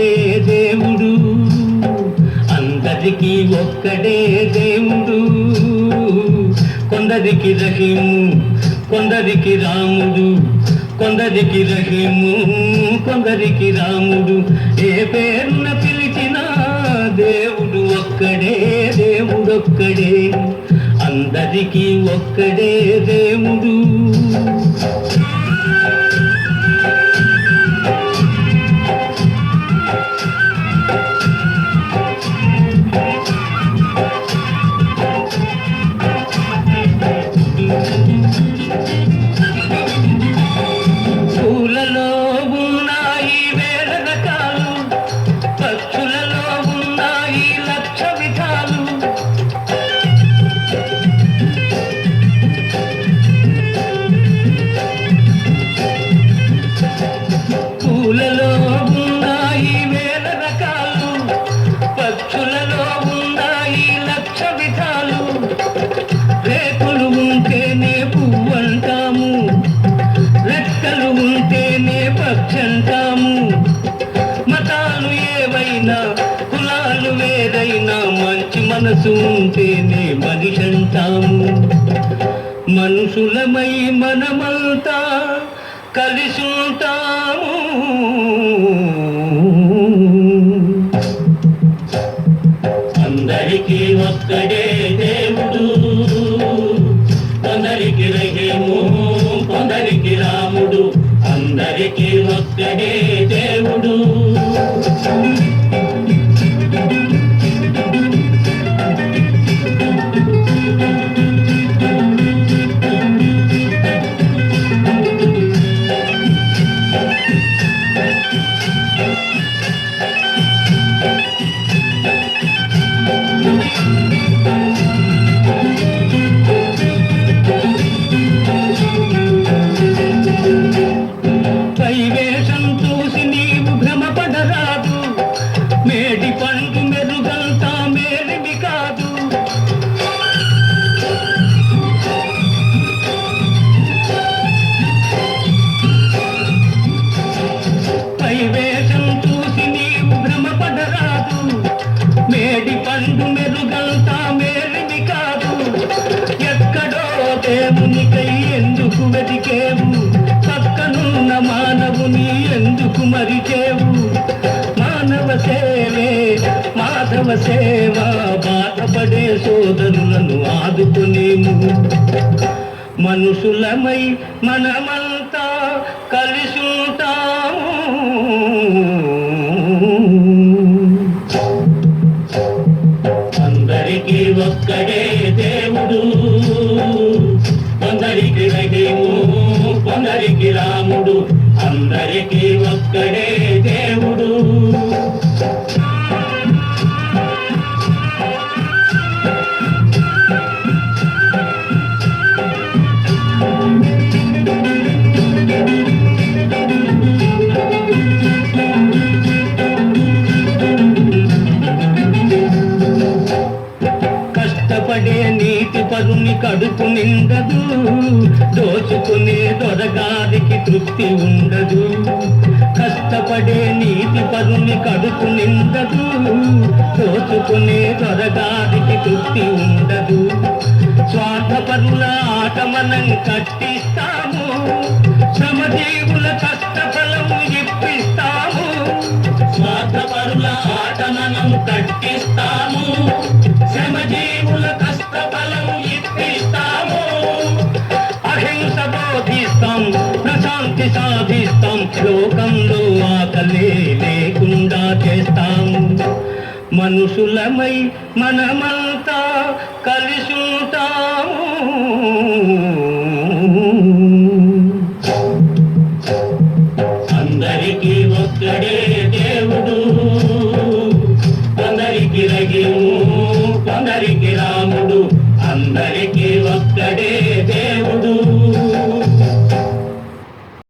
ఒక్కడే దేవుడు. అందరికీ ఒక్కడే దేవుడు. కొందరికి రహీము కొందరికి రాముడు. కొందరికి రహీము కొందరికి రాముడు. ఏ పేరున పిలిచినా దేవుడు ఒక్కడే దేవుడొక్కడే అందరికీ ఒక్కడే దేవుడు. మనసుంటేనే మనిషంటాము మనుషులమై మనమంతా కలిసుంటాము. అందరికీ ఒక్కడే దేవుడు. కొందరికి రహేము కొందరికి రాముడు. అందరికీ ఒక్కడే దేవుడు. వెతికేవు. పక్కనున్న మానవుని ఎందుకు మరిచేవు? మానవ సేవే మాధవ సేవ బాధపడే సోదరులను ఆదుకునేము. మనుషులమై మనమంతా కలిసి అందరికీ ఒక్కడే రాముడు. అందరికీ ఒక్కడే దేవుడు. నీతి కడుపు నిండదు దోచుకునే దొరగారికి తృప్తి ఉండదు. కష్టపడే నీతి పరుని కడుపు నిండదు దోచుకునే దొరగారికి తృప్తి ఉండదు. స్వార్థపరుల ఆట మనం కట్టిస్తాము శ్రమజీవుల కష్టఫలము ఇప్పిస్తాము. స్వార్థపరుల ఆట మనం కట్టిస్తాము. మరింత బోధిస్తాం ప్రశాంతి సాధిస్తాం లోకంలో ఆకలే లేకుండా చేస్తాం. మనుషులమై మనమంతా కలిసుంటాము అందరికీ ఒక్కడే దేవుడు అందరికీ రగిము